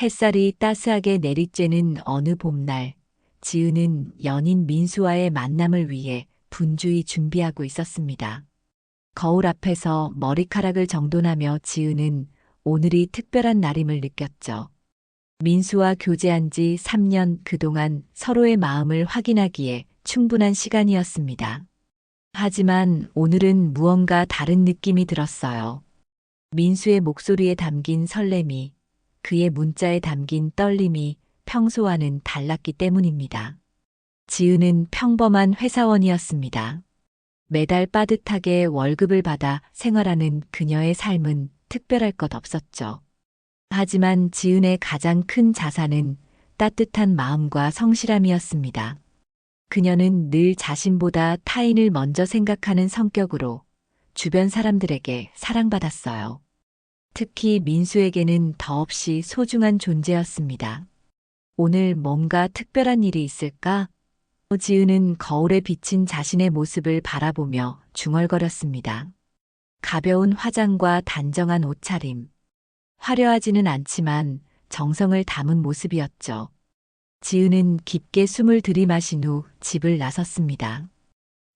햇살이 따스하게 내리쬐는 어느 봄날, 지은은 연인 민수와의 만남을 위해 분주히 준비하고 있었습니다. 거울 앞에서 머리카락을 정돈하며 지은은 오늘이 특별한 날임을 느꼈죠. 민수와 교제한 지 3년 그동안 서로의 마음을 확인하기에 충분한 시간이었습니다. 하지만 오늘은 무언가 다른 느낌이 들었어요. 민수의 목소리에 담긴 설렘이, 그의 문자에 담긴 떨림이 평소와는 달랐기 때문입니다. 지은은 평범한 회사원이었습니다. 매달 빠듯하게 월급을 받아 생활하는 그녀의 삶은 특별할 것 없었죠. 하지만 지은의 가장 큰 자산은 따뜻한 마음과 성실함이었습니다. 그녀는 늘 자신보다 타인을 먼저 생각하는 성격으로 주변 사람들에게 사랑받았어요. 특히 민수에게는 더없이 소중한 존재였습니다. 오늘 뭔가 특별한 일이 있을까? 지은은 거울에 비친 자신의 모습을 바라보며 중얼거렸습니다. 가벼운 화장과 단정한 옷차림. 화려하지는 않지만 정성을 담은 모습이었죠. 지은은 깊게 숨을 들이마신 후 집을 나섰습니다.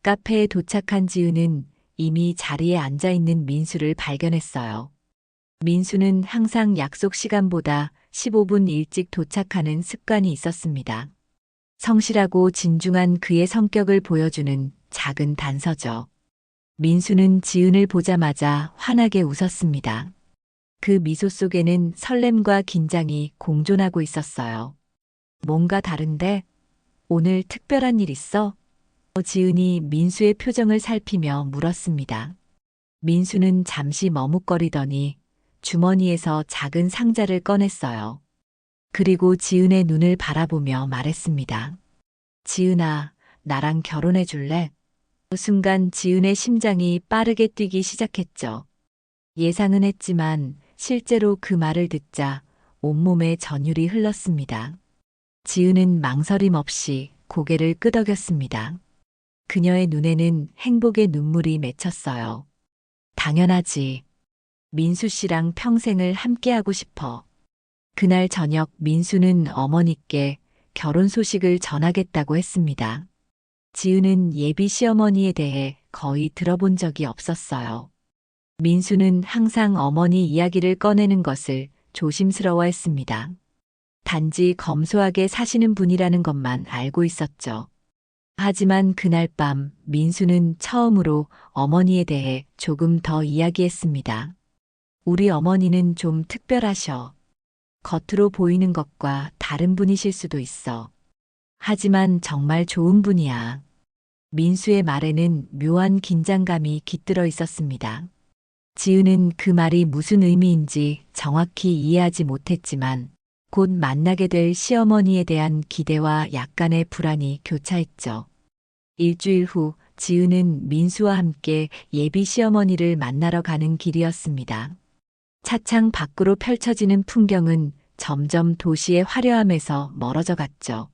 카페에 도착한 지은은 이미 자리에 앉아 있는 민수를 발견했어요. 민수는 항상 약속 시간보다 15분 일찍 도착하는 습관이 있었습니다. 성실하고 진중한 그의 성격을 보여주는 작은 단서죠. 민수는 지은을 보자마자 환하게 웃었습니다. 그 미소 속에는 설렘과 긴장이 공존하고 있었어요. 뭔가 다른데? 오늘 특별한 일 있어? 지은이 민수의 표정을 살피며 물었습니다. 민수는 잠시 머뭇거리더니 주머니에서 작은 상자를 꺼냈어요. 그리고 지은의 눈을 바라보며 말했습니다. 지은아, 나랑 결혼해 줄래? 그 순간 지은의 심장이 빠르게 뛰기 시작했죠. 예상은 했지만 실제로 그 말을 듣자 온몸에 전율이 흘렀습니다. 지은은 망설임 없이 고개를 끄덕였습니다. 그녀의 눈에는 행복의 눈물이 맺혔어요. 당연하지. 민수 씨랑 평생을 함께하고 싶어. 그날 저녁 민수는 어머니께 결혼 소식을 전하겠다고 했습니다. 지은은 예비 시어머니에 대해 거의 들어본 적이 없었어요. 민수는 항상 어머니 이야기를 꺼내는 것을 조심스러워 했습니다. 단지 검소하게 사시는 분이라는 것만 알고 있었죠. 하지만 그날 밤 민수는 처음으로 어머니에 대해 조금 더 이야기했습니다. 우리 어머니는 좀 특별하셔. 겉으로 보이는 것과 다른 분이실 수도 있어. 하지만 정말 좋은 분이야. 민수의 말에는 묘한 긴장감이 깃들어 있었습니다. 지은은 그 말이 무슨 의미인지 정확히 이해하지 못했지만 곧 만나게 될 시어머니에 대한 기대와 약간의 불안이 교차했죠. 일주일 후 지은은 민수와 함께 예비 시어머니를 만나러 가는 길이었습니다. 차창 밖으로 펼쳐지는 풍경은 점점 도시의 화려함에서 멀어져 갔죠.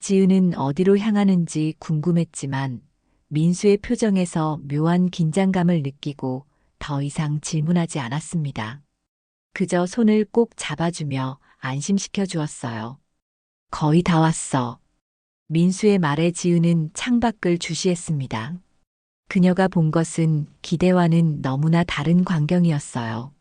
지은은 어디로 향하는지 궁금했지만 민수의 표정에서 묘한 긴장감을 느끼고 더 이상 질문하지 않았습니다. 그저 손을 꼭 잡아주며 안심시켜 주었어요. 거의 다 왔어. 민수의 말에 지은은 창밖을 주시했습니다. 그녀가 본 것은 기대와는 너무나 다른 광경이었어요.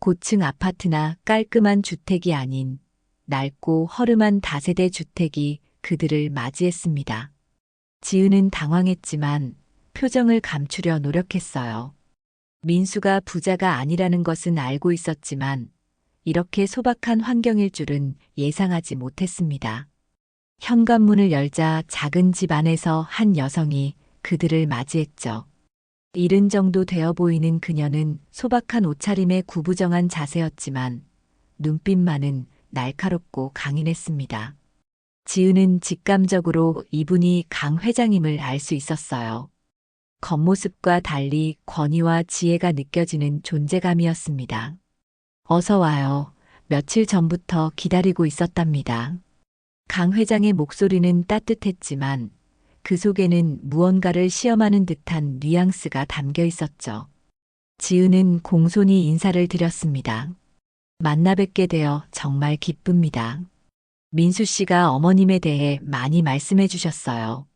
고층 아파트나 깔끔한 주택이 아닌 낡고 허름한 다세대 주택이 그들을 맞이했습니다. 지은은 당황했지만 표정을 감추려 노력했어요. 민수가 부자가 아니라는 것은 알고 있었지만 이렇게 소박한 환경일 줄은 예상하지 못했습니다. 현관문을 열자 작은 집 안에서 한 여성이 그들을 맞이했죠. 이른 정도 되어 보이는 그녀는 소박한 옷차림에 구부정한 자세였지만 눈빛만은 날카롭고 강인했습니다. 지은은 직감적으로 이분이 강 회장임을 알 수 있었어요. 겉모습과 달리 권위와 지혜가 느껴지는 존재감이었습니다. 어서 와요. 며칠 전부터 기다리고 있었답니다. 강 회장의 목소리는 따뜻했지만 그 속에는 무언가를 시험하는 듯한 뉘앙스가 담겨 있었죠. 지은은 공손히 인사를 드렸습니다. 만나 뵙게 되어 정말 기쁩니다. 민수 씨가 어머님에 대해 많이 말씀해 주셨어요.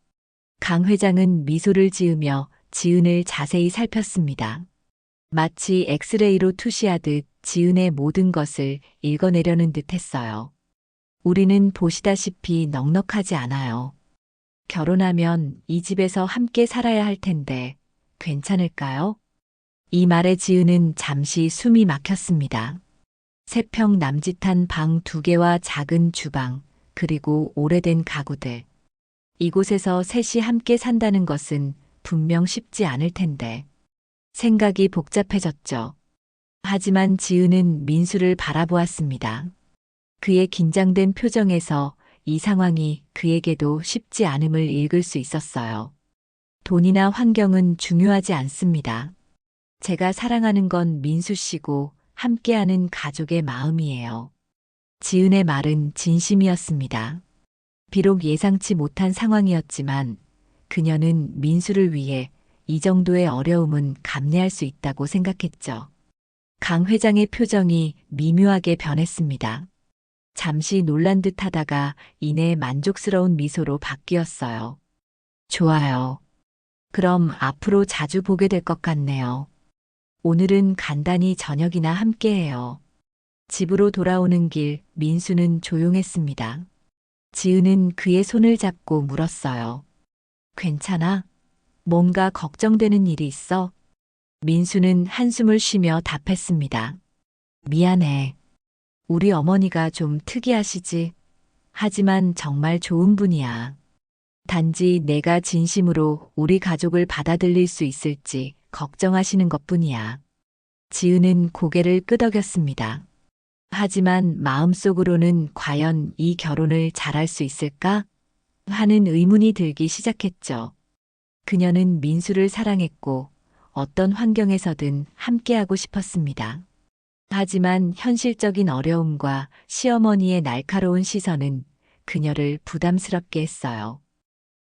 강 회장은 미소를 지으며 지은을 자세히 살폈습니다. 마치 엑스레이로 투시하듯 지은의 모든 것을 읽어내려는 듯 했어요. 우리는 보시다시피 넉넉하지 않아요. 결혼하면 이 집에서 함께 살아야 할 텐데 괜찮을까요? 이 말에 지은은 잠시 숨이 막혔습니다. 세평 남짓한 방 두 개와 작은 주방, 그리고 오래된 가구들. 이곳에서 셋이 함께 산다는 것은 분명 쉽지 않을 텐데. 생각이 복잡해졌죠. 하지만 지은은 민수를 바라보았습니다. 그의 긴장된 표정에서 이 상황이 그에게도 쉽지 않음을 읽을 수 있었어요. 돈이나 환경은 중요하지 않습니다. 제가 사랑하는 건 민수 씨고 함께하는 가족의 마음이에요. 지은의 말은 진심이었습니다. 비록 예상치 못한 상황이었지만 그녀는 민수를 위해 이 정도의 어려움은 감내할 수 있다고 생각했죠. 강 회장의 표정이 미묘하게 변했습니다. 잠시 놀란 듯 하다가 이내 만족스러운 미소로 바뀌었어요. 좋아요. 그럼 앞으로 자주 보게 될 것 같네요. 오늘은 간단히 저녁이나 함께해요. 집으로 돌아오는 길 민수는 조용했습니다. 지은은 그의 손을 잡고 물었어요. 괜찮아? 뭔가 걱정되는 일이 있어? 민수는 한숨을 쉬며 답했습니다. 미안해. 우리 어머니가 좀 특이하시지. 하지만 정말 좋은 분이야. 단지 내가 진심으로 우리 가족을 받아들일 수 있을지 걱정하시는 것 뿐이야. 지은은 고개를 끄덕였습니다. 하지만 마음속으로는 과연 이 결혼을 잘할 수 있을까? 하는 의문이 들기 시작했죠. 그녀는 민수를 사랑했고 어떤 환경에서든 함께하고 싶었습니다. 하지만 현실적인 어려움과 시어머니의 날카로운 시선은 그녀를 부담스럽게 했어요.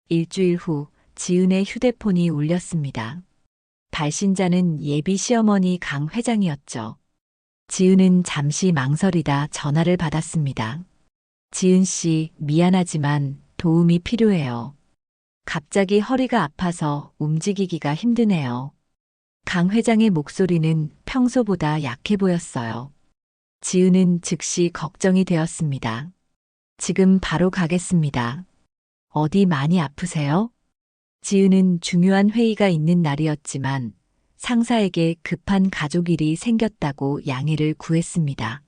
일주일 후 지은의 휴대폰이 울렸습니다. 발신자는 예비 시어머니 강 회장이었죠. 지은은 잠시 망설이다 전화를 받았습니다. 지은 씨, 미안하지만 도움이 필요해요. 갑자기 허리가 아파서 움직이기가 힘드네요. 강 회장의 목소리는 평소보다 약해 보였어요. 지은은 즉시 걱정이 되었습니다. 지금 바로 가겠습니다. 어디 많이 아프세요? 지은은 중요한 회의가 있는 날이었지만 상사에게 급한 가족 일이 생겼다고 양해를 구했습니다.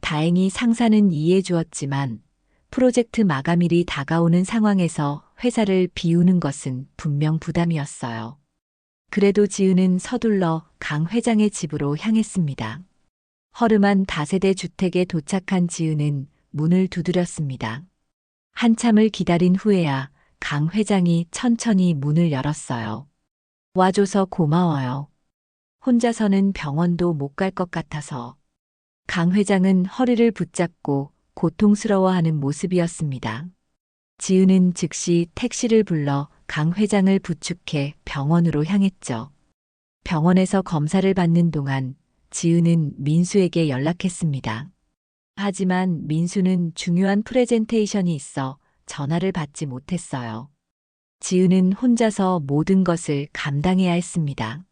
다행히 상사는 이해해 주었지만 프로젝트 마감일이 다가오는 상황에서 회사를 비우는 것은 분명 부담이었어요. 그래도 지은은 서둘러 강 회장의 집으로 향했습니다. 허름한 다세대 주택에 도착한 지은은 문을 두드렸습니다. 한참을 기다린 후에야 강 회장이 천천히 문을 열었어요. 와줘서 고마워요. 혼자서는 병원도 못 갈 것 같아서. 강 회장은 허리를 붙잡고 고통스러워하는 모습이었습니다. 지은은 즉시 택시를 불러 강 회장을 부축해 병원으로 향했죠. 병원에서 검사를 받는 동안 지은은 민수에게 연락했습니다. 하지만 민수는 중요한 프레젠테이션이 있어 전화를 받지 못했어요. 지은은 혼자서 모든 것을 감당해야 했습니다.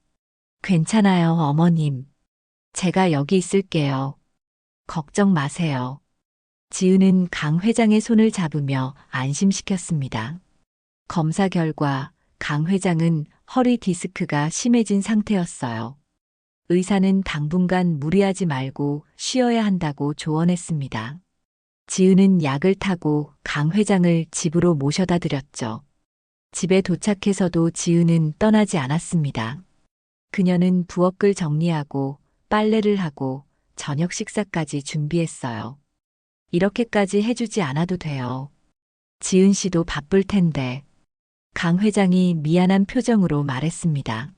괜찮아요, 어머님. 제가 여기 있을게요. 걱정 마세요. 지은은 강 회장의 손을 잡으며 안심시켰습니다. 검사 결과 강 회장은 허리 디스크가 심해진 상태였어요. 의사는 당분간 무리하지 말고 쉬어야 한다고 조언했습니다. 지은은 약을 타고 강 회장을 집으로 모셔다 드렸죠. 집에 도착해서도 지은은 떠나지 않았습니다. 그녀는 부엌을 정리하고 빨래를 하고 저녁 식사까지 준비했어요. 이렇게까지 해주지 않아도 돼요. 지은 씨도 바쁠 텐데. 강 회장이 미안한 표정으로 말했습니다.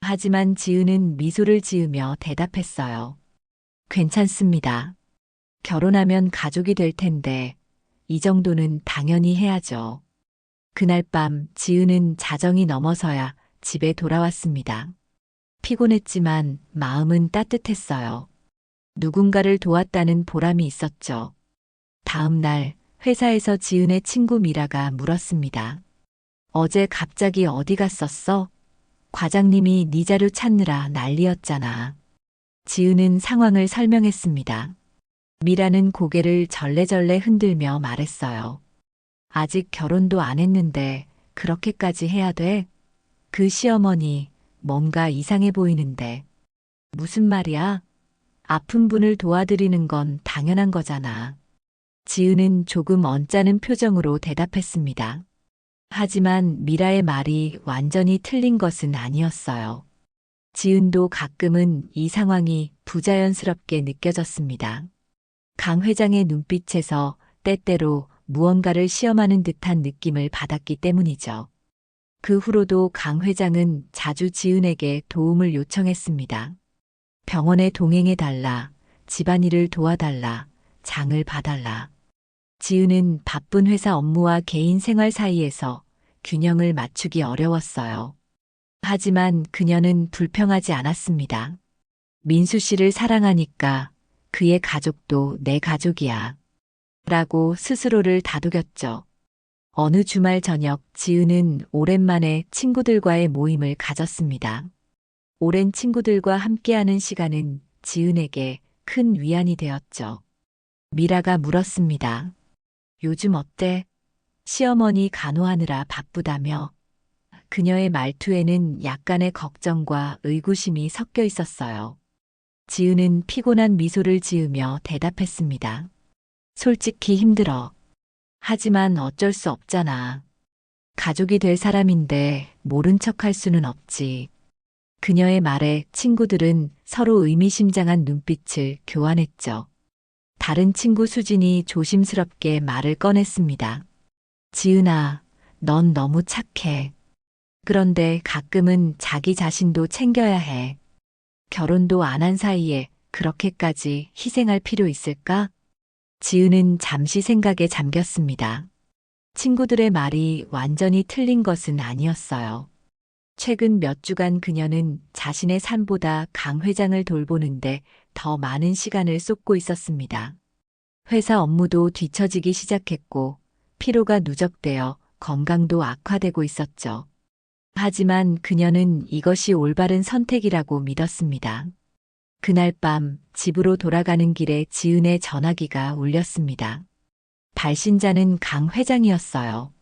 하지만 지은은 미소를 지으며 대답했어요. 괜찮습니다. 결혼하면 가족이 될 텐데, 이 정도는 당연히 해야죠. 그날 밤 지은은 자정이 넘어서야 집에 돌아왔습니다. 피곤했지만 마음은 따뜻했어요. 누군가를 도왔다는 보람이 있었죠. 다음 날 회사에서 지은의 친구 미라가 물었습니다. 어제 갑자기 어디 갔었어? 과장님이 네 자료 찾느라 난리였잖아. 지은은 상황을 설명했습니다. 미라는 고개를 절레절레 흔들며 말했어요. 아직 결혼도 안 했는데 그렇게까지 해야 돼? 그 시어머니 뭔가 이상해 보이는데. 무슨 말이야? 아픈 분을 도와드리는 건 당연한 거잖아. 지은은 조금 언짢은 표정으로 대답했습니다. 하지만 미라의 말이 완전히 틀린 것은 아니었어요. 지은도 가끔은 이 상황이 부자연스럽게 느껴졌습니다. 강 회장의 눈빛에서 때때로 무언가를 시험하는 듯한 느낌을 받았기 때문이죠. 그 후로도 강 회장은 자주 지은에게 도움을 요청했습니다. 병원에 동행해달라, 집안일을 도와달라, 장을 봐달라. 지은은 바쁜 회사 업무와 개인 생활 사이에서 균형을 맞추기 어려웠어요. 하지만 그녀는 불평하지 않았습니다. 민수 씨를 사랑하니까 그의 가족도 내 가족이야. 라고 스스로를 다독였죠. 어느 주말 저녁 지은은 오랜만에 친구들과의 모임을 가졌습니다. 오랜 친구들과 함께하는 시간은 지은에게 큰 위안이 되었죠. 미라가 물었습니다. 요즘 어때? 시어머니 간호하느라 바쁘다며. 그녀의 말투에는 약간의 걱정과 의구심이 섞여 있었어요. 지은은 피곤한 미소를 지으며 대답했습니다. 솔직히 힘들어. 하지만 어쩔 수 없잖아. 가족이 될 사람인데 모른 척할 수는 없지. 그녀의 말에 친구들은 서로 의미심장한 눈빛을 교환했죠. 다른 친구 수진이 조심스럽게 말을 꺼냈습니다. 지은아, 넌 너무 착해. 그런데 가끔은 자기 자신도 챙겨야 해. 결혼도 안 한 사이에 그렇게까지 희생할 필요 있을까? 지은은 잠시 생각에 잠겼습니다. 친구들의 말이 완전히 틀린 것은 아니었어요. 최근 몇 주간 그녀는 자신의 삶보다 강 회장을 돌보는데 더 많은 시간을 쏟고 있었습니다. 회사 업무도 뒤처지기 시작했고 피로가 누적되어 건강도 악화되고 있었죠. 하지만 그녀는 이것이 올바른 선택이라고 믿었습니다. 그날 밤 집으로 돌아가는 길에 지은의 전화기가 울렸습니다. 발신자는 강 회장이었어요.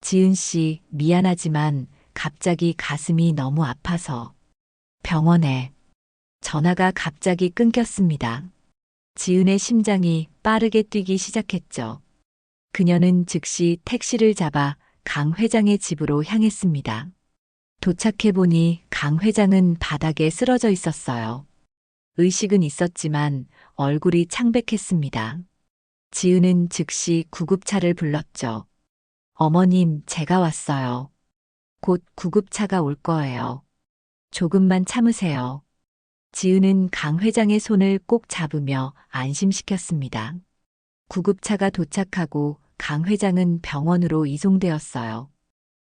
지은 씨, 미안하지만 갑자기 가슴이 너무 아파서 병원에 전화가 갑자기 끊겼습니다. 지은의 심장이 빠르게 뛰기 시작했죠. 그녀는 즉시 택시를 잡아 강 회장의 집으로 향했습니다. 도착해보니 강 회장은 바닥에 쓰러져 있었어요. 의식은 있었지만 얼굴이 창백했습니다. 지은은 즉시 구급차를 불렀죠. 어머님, 제가 왔어요. 곧 구급차가 올 거예요. 조금만 참으세요. 지은은 강 회장의 손을 꼭 잡으며 안심시켰습니다. 구급차가 도착하고 강 회장은 병원으로 이송되었어요.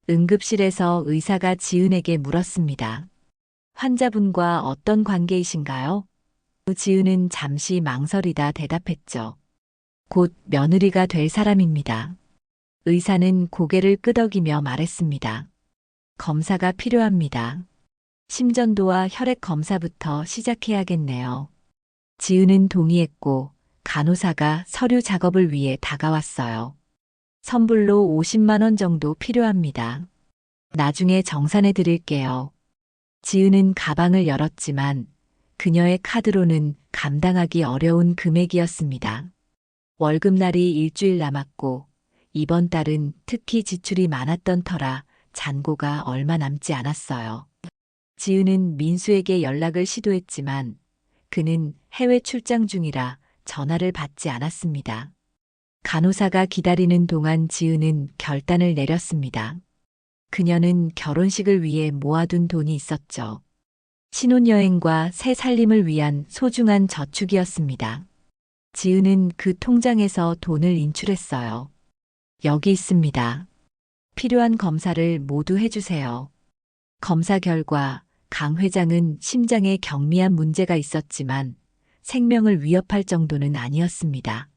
응급실에서 의사가 지은에게 물었습니다. 환자분과 어떤 관계이신가요? 지은은 잠시 망설이다 대답했죠. 곧 며느리가 될 사람입니다. 의사는 고개를 끄덕이며 말했습니다. 검사가 필요합니다. 심전도와 혈액 검사부터 시작해야겠네요. 지은은 동의했고 간호사가 서류 작업을 위해 다가왔어요. 선불로 50만 원 정도 필요합니다. 나중에 정산해 드릴게요. 지은은 가방을 열었지만 그녀의 카드로는 감당하기 어려운 금액이었습니다. 월급날이 일주일 남았고 이번 달은 특히 지출이 많았던 터라 잔고가 얼마 남지 않았어요. 지은은 민수에게 연락을 시도했지만 그는 해외 출장 중이라 전화를 받지 않았습니다. 간호사가 기다리는 동안 지은은 결단을 내렸습니다. 그녀는 결혼식을 위해 모아둔 돈이 있었죠. 신혼여행과 새 살림을 위한 소중한 저축이었습니다. 지은은 그 통장에서 돈을 인출했어요. 여기 있습니다. 필요한 검사를 모두 해주세요. 검사 결과 강 회장은 심장에 경미한 문제가 있었지만 생명을 위협할 정도는 아니었습니다.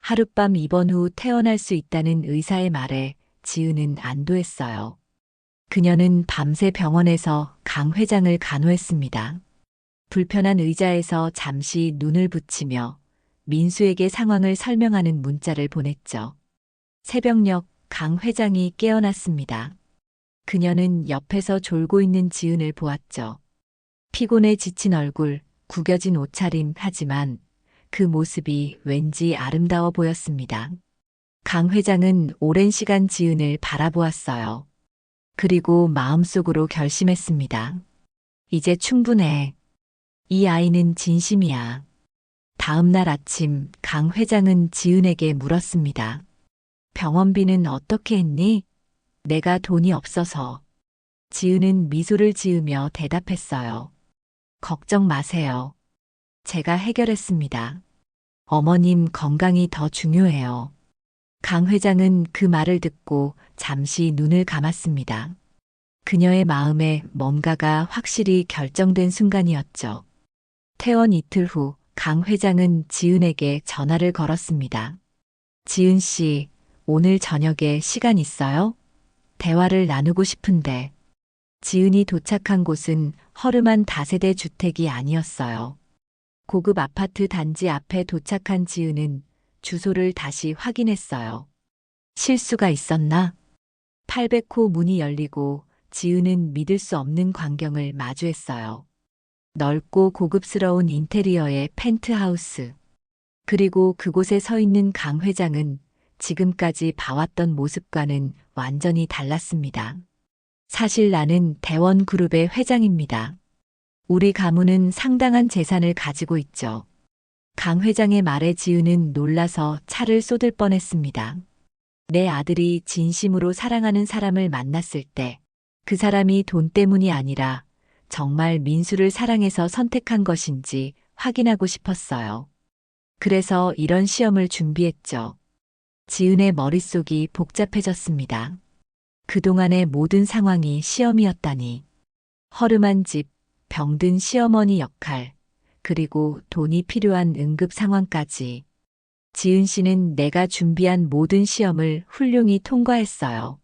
하룻밤 입원 후 퇴원할 수 있다는 의사의 말에 지은은 안도했어요. 그녀는 밤새 병원에서 강 회장을 간호했습니다. 불편한 의자에서 잠시 눈을 붙이며 민수에게 상황을 설명하는 문자를 보냈죠. 새벽녘 강 회장이 깨어났습니다. 그녀는 옆에서 졸고 있는 지은을 보았죠. 피곤에 지친 얼굴, 구겨진 옷차림 하지만 그 모습이 왠지 아름다워 보였습니다. 강 회장은 오랜 시간 지은을 바라보았어요. 그리고 마음속으로 결심했습니다. 이제 충분해. 이 아이는 진심이야. 다음 날 아침 강 회장은 지은에게 물었습니다. 병원비는 어떻게 했니? 내가 돈이 없어서. 지은은 미소를 지으며 대답했어요. 걱정 마세요. 제가 해결했습니다. 어머님 건강이 더 중요해요. 강 회장은 그 말을 듣고 잠시 눈을 감았습니다. 그녀의 마음에 뭔가가 확실히 결정된 순간이었죠. 퇴원 이틀 후 강 회장은 지은에게 전화를 걸었습니다. 지은 씨, 오늘 저녁에 시간 있어요? 대화를 나누고 싶은데. 지은이 도착한 곳은 허름한 다세대 주택이 아니었어요. 고급 아파트 단지 앞에 도착한 지은은 주소를 다시 확인했어요. 실수가 있었나? 800호 문이 열리고 지은은 믿을 수 없는 광경을 마주했어요. 넓고 고급스러운 인테리어의 펜트하우스. 그리고 그곳에 서 있는 강 회장은 지금까지 봐왔던 모습과는 완전히 달랐습니다. 사실 나는 대원그룹의 회장입니다. 우리 가문은 상당한 재산을 가지고 있죠. 강 회장의 말에 지은은 놀라서 차를 쏟을 뻔했습니다. 내 아들이 진심으로 사랑하는 사람을 만났을 때 그 사람이 돈 때문이 아니라 정말 민수를 사랑해서 선택한 것인지 확인하고 싶었어요. 그래서 이런 시험을 준비했죠. 지은의 머릿속이 복잡해졌습니다. 그동안의 모든 상황이 시험이었다니. 허름한 집, 병든 시어머니 역할, 그리고 돈이 필요한 응급 상황까지. 지은 씨는 내가 준비한 모든 시험을 훌륭히 통과했어요.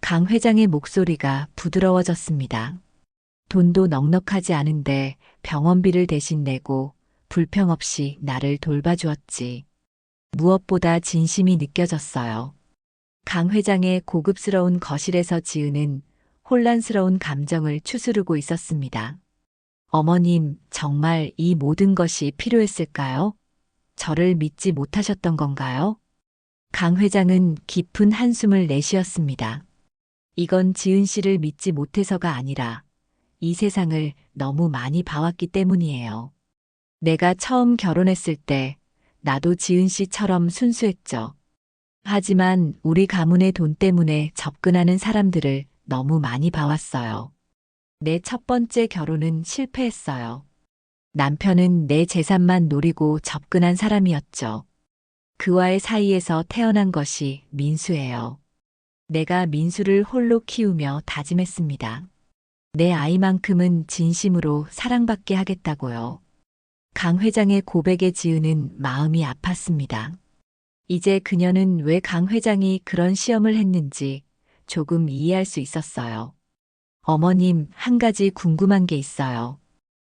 강 회장의 목소리가 부드러워졌습니다. 돈도 넉넉하지 않은데 병원비를 대신 내고 불평 없이 나를 돌봐주었지. 무엇보다 진심이 느껴졌어요. 강 회장의 고급스러운 거실에서 지은은 혼란스러운 감정을 추스르고 있었습니다. 어머님, 정말 이 모든 것이 필요했을까요? 저를 믿지 못하셨던 건가요? 강 회장은 깊은 한숨을 내쉬었습니다. 이건 지은 씨를 믿지 못해서가 아니라 이 세상을 너무 많이 봐왔기 때문이에요. 내가 처음 결혼했을 때 나도 지은 씨처럼 순수했죠. 하지만 우리 가문의 돈 때문에 접근하는 사람들을 너무 많이 봐왔어요. 내 첫 번째 결혼은 실패했어요. 남편은 내 재산만 노리고 접근한 사람이었죠. 그와의 사이에서 태어난 것이 민수예요. 내가 민수를 홀로 키우며 다짐했습니다. 내 아이만큼은 진심으로 사랑받게 하겠다고요. 강 회장의 고백에 지은은 마음이 아팠습니다. 이제 그녀는 왜 강 회장이 그런 시험을 했는지 조금 이해할 수 있었어요. 어머님, 한 가지 궁금한 게 있어요.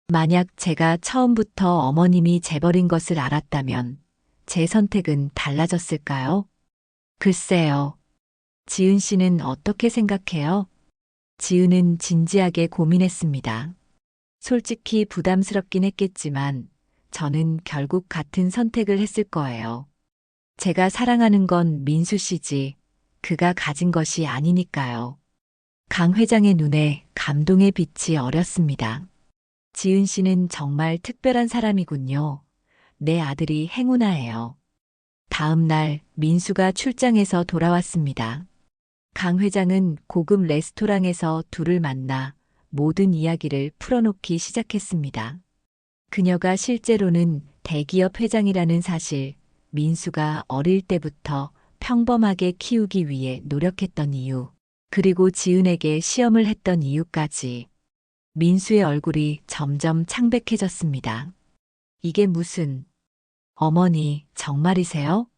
만약 제가 처음부터 어머님이 재벌인 것을 알았다면 제 선택은 달라졌을까요? 글쎄요. 지은 씨는 어떻게 생각해요? 지은은 진지하게 고민했습니다. 솔직히 부담스럽긴 했겠지만 저는 결국 같은 선택을 했을 거예요. 제가 사랑하는 건 민수 씨지 그가 가진 것이 아니니까요. 강 회장의 눈에 감동의 빛이 어렸습니다. 지은 씨는 정말 특별한 사람이군요. 내 아들이 행운아예요. 다음 날 민수가 출장해서 돌아왔습니다. 강 회장은 고급 레스토랑에서 둘을 만나 모든 이야기를 풀어놓기 시작했습니다. 그녀가 실제로는 대기업 회장이라는 사실, 민수가 어릴 때부터 평범하게 키우기 위해 노력했던 이유, 그리고 지은에게 시험을 했던 이유까지 민수의 얼굴이 점점 창백해졌습니다. 이게 무슨, 어머니, 정말이세요?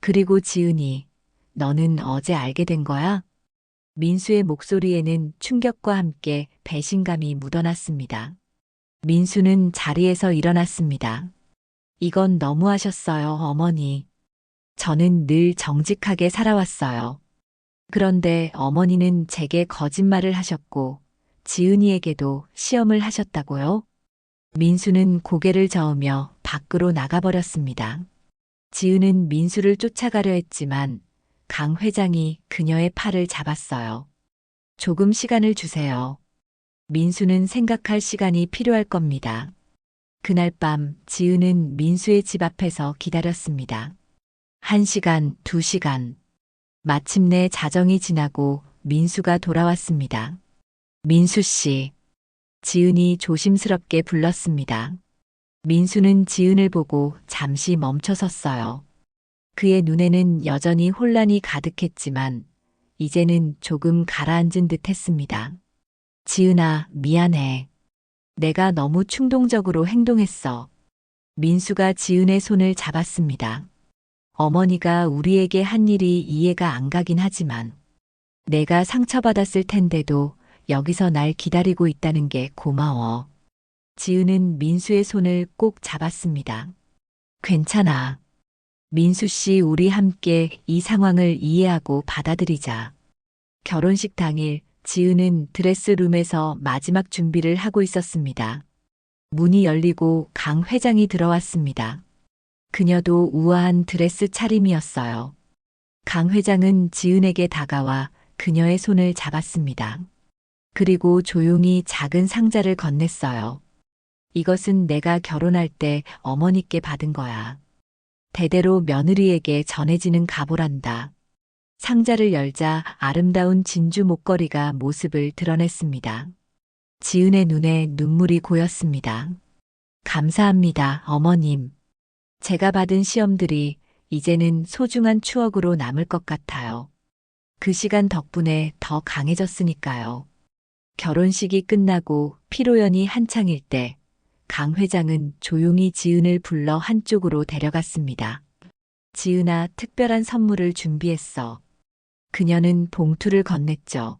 그리고 지은이, 너는 어제 알게 된 거야? 민수의 목소리에는 충격과 함께 배신감이 묻어났습니다. 민수는 자리에서 일어났습니다. 이건 너무하셨어요, 어머니. 저는 늘 정직하게 살아왔어요. 그런데 어머니는 제게 거짓말을 하셨고, 지은이에게도 시험을 하셨다고요? 민수는 고개를 저으며 밖으로 나가버렸습니다. 지은은 민수를 쫓아가려 했지만 강 회장이 그녀의 팔을 잡았어요. 조금 시간을 주세요. 민수는 생각할 시간이 필요할 겁니다. 그날 밤 지은은 민수의 집 앞에서 기다렸습니다. 한 시간, 두 시간. 마침내 자정이 지나고 민수가 돌아왔습니다. 민수 씨. 지은이 조심스럽게 불렀습니다. 민수는 지은을 보고 잠시 멈춰 섰어요. 그의 눈에는 여전히 혼란이 가득했지만 이제는 조금 가라앉은 듯 했습니다. 지은아, 미안해. 내가 너무 충동적으로 행동했어. 민수가 지은의 손을 잡았습니다. 어머니가 우리에게 한 일이 이해가 안 가긴 하지만 내가 상처받았을 텐데도 여기서 날 기다리고 있다는 게 고마워. 지은은 민수의 손을 꼭 잡았습니다. 괜찮아. 민수 씨, 우리 함께 이 상황을 이해하고 받아들이자. 결혼식 당일 지은은 드레스룸에서 마지막 준비를 하고 있었습니다. 문이 열리고 강 회장이 들어왔습니다. 그녀도 우아한 드레스 차림이었어요. 강 회장은 지은에게 다가와 그녀의 손을 잡았습니다. 그리고 조용히 작은 상자를 건넸어요. 이것은 내가 결혼할 때 어머니께 받은 거야. 대대로 며느리에게 전해지는 가보란다. 상자를 열자 아름다운 진주 목걸이가 모습을 드러냈습니다. 지은의 눈에 눈물이 고였습니다. 감사합니다, 어머님. 제가 받은 시험들이 이제는 소중한 추억으로 남을 것 같아요. 그 시간 덕분에 더 강해졌으니까요. 결혼식이 끝나고 피로연이 한창일 때 강 회장은 조용히 지은을 불러 한쪽으로 데려갔습니다. 지은아, 특별한 선물을 준비했어. 그녀는 봉투를 건넸죠.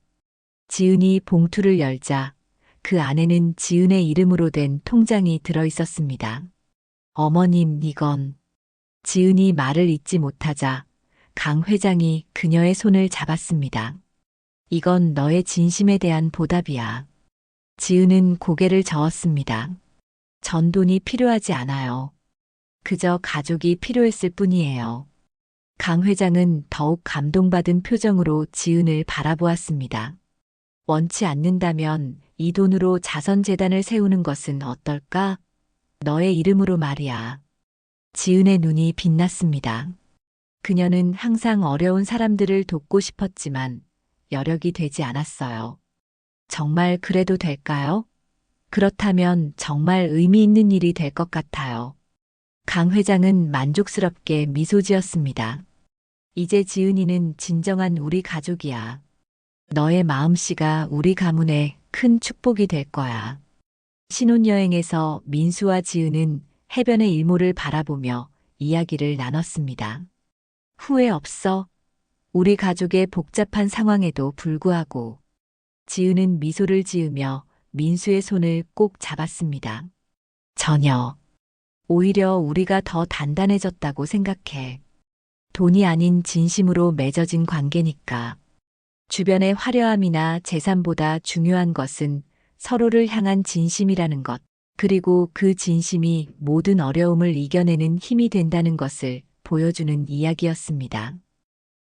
지은이 봉투를 열자 그 안에는 지은의 이름으로 된 통장이 들어 있었습니다. 어머님, 이건. 지은이 말을 잇지 못하자 강 회장이 그녀의 손을 잡았습니다. 이건 너의 진심에 대한 보답이야. 지은은 고개를 저었습니다. 전 돈이 필요하지 않아요. 그저 가족이 필요했을 뿐이에요. 강 회장은 더욱 감동받은 표정으로 지은을 바라보았습니다. 원치 않는다면 이 돈으로 자선재단을 세우는 것은 어떨까? 너의 이름으로 말이야. 지은의 눈이 빛났습니다. 그녀는 항상 어려운 사람들을 돕고 싶었지만 여력이 되지 않았어요. 정말 그래도 될까요? 그렇다면 정말 의미 있는 일이 될 것 같아요. 강 회장은 만족스럽게 미소 지었습니다. 이제 지은이는 진정한 우리 가족이야. 너의 마음씨가 우리 가문에 큰 축복이 될 거야. 신혼여행에서 민수와 지은은 해변의 일몰을 바라보며 이야기를 나눴습니다. 후회 없어. 우리 가족의 복잡한 상황에도 불구하고 지은은 미소를 지으며 민수의 손을 꼭 잡았습니다. 전혀. 오히려 우리가 더 단단해졌다고 생각해. 돈이 아닌 진심으로 맺어진 관계니까. 주변의 화려함이나 재산보다 중요한 것은 서로를 향한 진심이라는 것, 그리고 그 진심이 모든 어려움을 이겨내는 힘이 된다는 것을 보여주는 이야기였습니다.